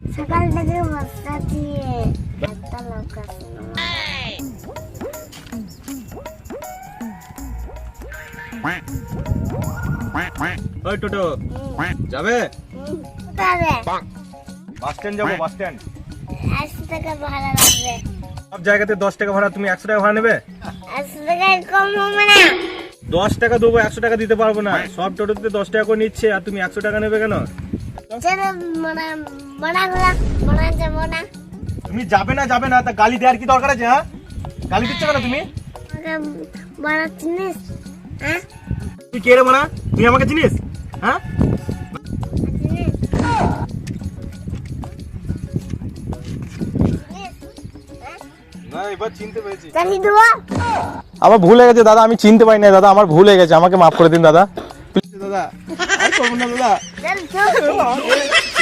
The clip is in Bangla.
সকাল থেকে বসে দিয়ে একটা টোটো যাবে যাব, বাস স্ট্যান্ড। সব জায়গাতে দশ টাকা ভাড়া, তুমি একশো টাকা ভাড়া নেবে? দশ টাকা দেবো, একশো টাকা দিতে পারব না। সব টোটোতে দশ টাকা করে নিচ্ছে, আর তুমি একশো টাকা নেবে কেন? মানে তুমি যাবে না যাবে না তা গালি দেওয়ার কি দরকার আছে হ্যাঁ? গালি দিচ্ছ কেন তুমি? হ্যাঁ? তুই কে রে মানা? তুই আমাকে চিনিস? হ্যাঁ? এবার চিনতে পেরেছি। চালি আমার ভুল হয়ে গেছে দাদা আমি চিনতে পারি না দাদা আমার ভুল হয়ে গেছে আমাকে মাফ করে দিন দাদা। দাদা আর করব না দাদা চল চল